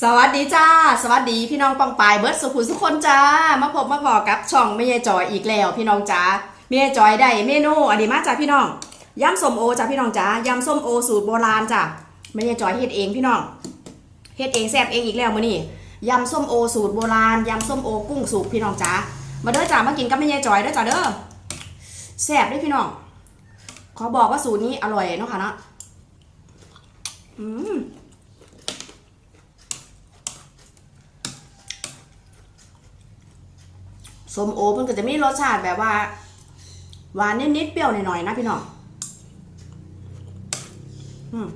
สวัสดีจ้า สวัสดีพี่น้องปองปายเบิร์ดสุขุสุคนจ้า มาพบมาพอกับช่องไม่ยายจอยอีกแล้ว พี่น้องจ้าไม่ยายจอยได้เมนูอันนี้มาจ้าพี่น้องยำส้มโอจ้าพี่น้องจ้ายำส้มโอสูตรโบราณจ้าไม่ยายจอยเฮ็ดเองพี่น้องเฮ็ดเองแซ่บเองอีกแล้วมื้อนี้ยำส้มโอสูตรโบราณยำส้มโอกุ้งสุกพี่น้องจ้ามาเด้อจ้ามากินกับไม่ยายจอยเด้อจ้าเด้อแซ่บด้วยพี่น้องขอบอกว่าสูตรนี้อร่อยเนาะค่ะเนาะอืม ส้มโอมันก็จะมีรสชาติแบบว่า หวานนิดๆเปรี้ยวหน่อยๆนะพี่น้องอืม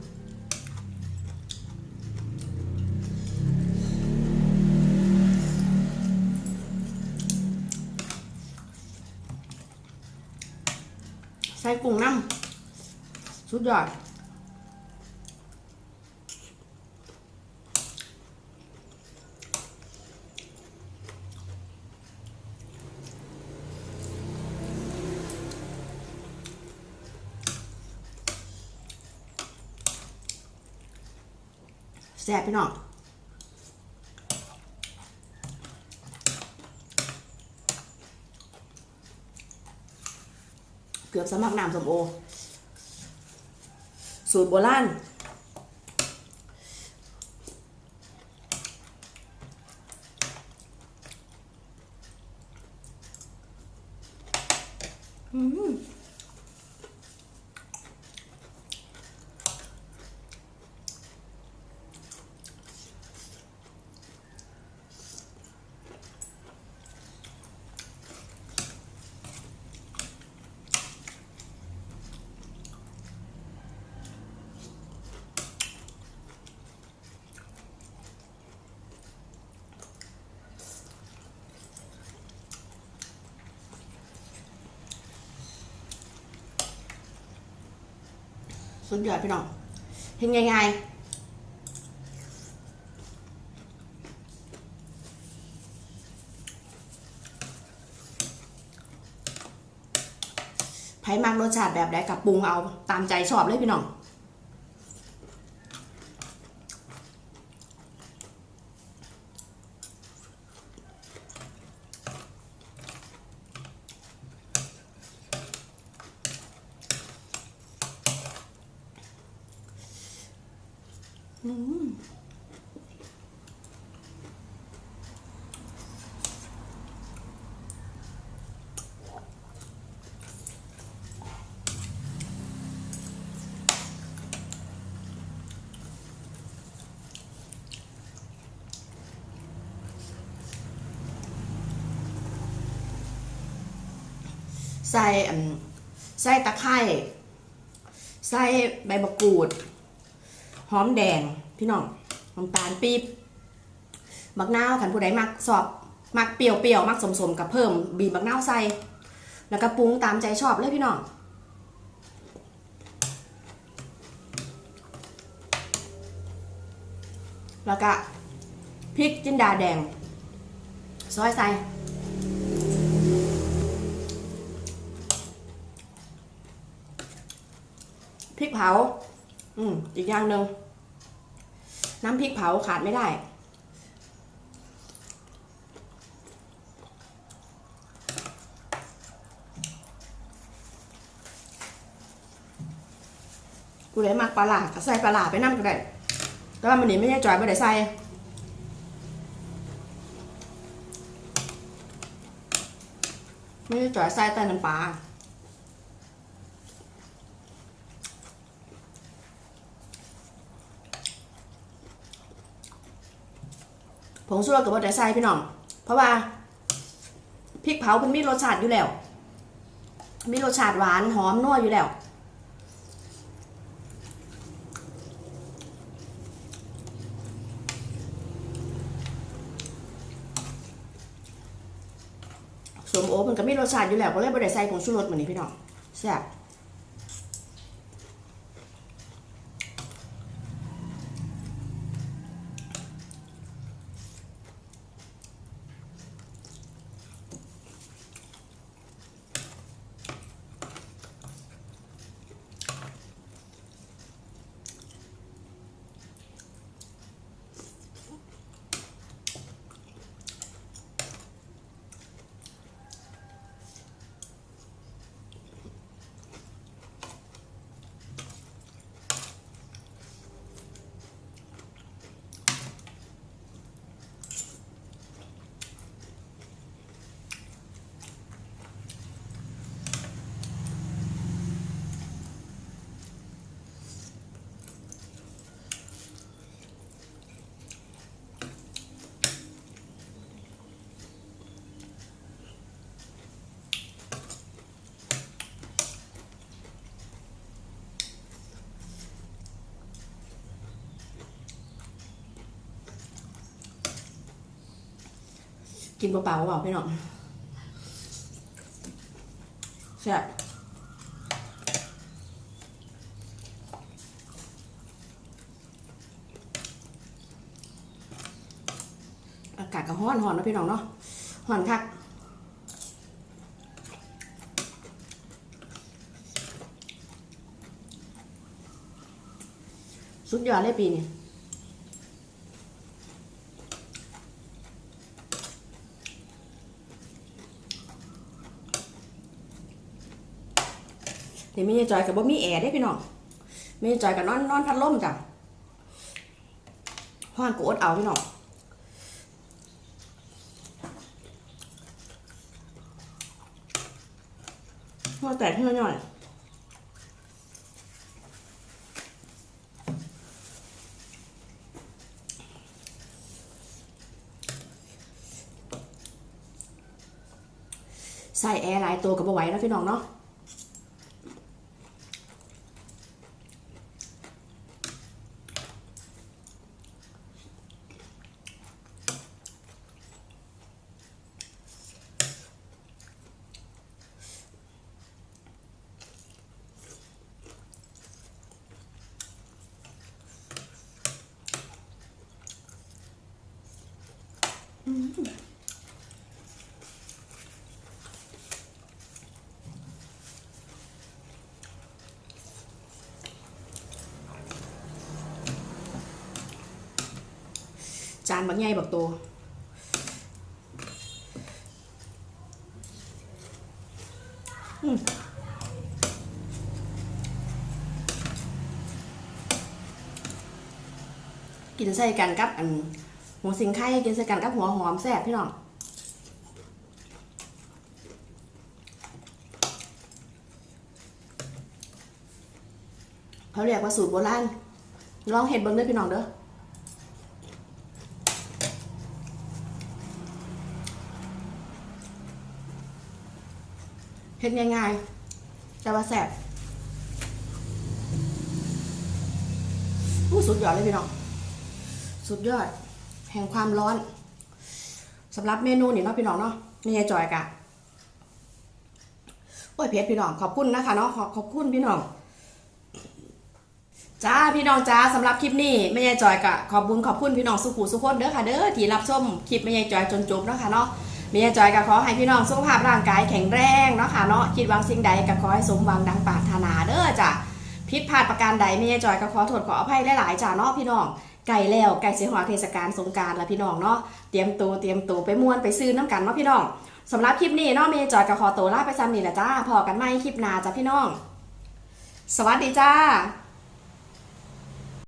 ใส่กุ้งน้ำสุดยอด ซ่บพี่น้องเกือบสมัครน้ำสมโอ สูตรโบราณอืม สุดยอดพี่น้องเห็นง่ายๆไผ่มักรสชาติแบบใดกับปรุงเอาตามใจชอบเลยพี่น้อง ใส่ใส่ตะไคร้ใส่ใบมะกรูด หอมแดงพี่น้องน้ำตาลปี๊บมักนาวขันผู้ใดมักสอบมักเปรี้ยวเปรี้ยวๆมักสมสมๆกับเพิ่ม บีบมักนาวใส่ แล้วก็ปรุงตามใจชอบเลยพี่น้องแล้วก็พริกจินดาแดง ซอยใส่พริกเผา อืมอีกอย่างหนึ่งน้ำพริกเผาขาดไม่ได้ กูเลยมักปลาหลาก็ใส่ปลาหลาไปน้ำก็ได้แต่ว่ามันนี้ไม่ใช่จอยไม่ได้ใส่ไม่ใช่จอยใส่แต่น้ำปลา ผงชูรสกับบ่ได้ใส่พี่น้อง เพราะว่าพริกเผามันมีรสชาติอยู่แล้ว มีรสชาติหวานหอมนัวอยู่แล้วสมโอมันก็มีรสชาติอยู่แล้วก็เลยบ่ได้ใส่ผงชูรสเหมือนนี้พี่น้องแซ่บ กินเปล่าๆเปล่าพี่น้องแซ่บอากาศก็ร้อนร้อนนะพี่น้องเนาะร้อนคักสุดยอดเลยปีนี้ เดี๋ยวมีจอยกับบ่มีแอร์ได้พี่น้องมีจอยกับนอนนอนพัดลมจ้ะห้อนกูอดเอาพี่น้องห้อนแตกขึ้นมาหน่อยใส่แอร์หลายตัวกับบ่ไหวแล้วพี่น้องเนาะ จานบักใหญ่บักโตกินใส่กันกับอัน หัวสิงไข่กินใส่กันกับหัวหอมแซ่บพี่น้องเขาเรียกว่าสูตรโบราณลองเห็ดเบิ้งเด้อพี่น้องเด้อเฮ็ดง่ายๆแต่ว่าแซ่บอู้สุดยอดเลยพี่น้อง สุดยอด แห่งความร้อนสำหรับเมนูนี่เนาะพี่น้องเนาะมียายจอยกะโอ้ยเพชรพี่น้องขอบคุณนะคะเนาะขอขอบคุณพี่น้องจ้าพี่น้องจ้าสำหรับคลิปนี้แม่ยายจอยกะขอบบุญขอบคุณพี่น้องสุขุสุขคนเด้อค่ะเด้อที่รับชมคลิปแม่ยายจอยจนจบนะคะเนาะแม่ยายจอยก็ขอให้พี่น้องสุขภาพร่างกายแข็งแรงเนาะค่ะเนาะคิดวังสิ่งใดก็ขอให้สมหวังดังปรารถนาเด้อจ้ะผิดพลาดประการใดแม่ยายจอยก็ขอโทษขออภัยหลายๆจ้าเนาะพี่น้อง ไก่แล้วไก่เสียหัวเทศกาลสงการและพี่น้องเนาะเตรียมตัวเตรียมตัวไปม่วนไปซื้อน้ำกันเนาะพี่น้องสำหรับคลิปนี้เนาะเมย์จอยก็ขอตัวลาไปซ้ำนี่แหละจ้าพอกันไหมคลิปหน้าจ้าพี่น้อง สวัสดีจ้า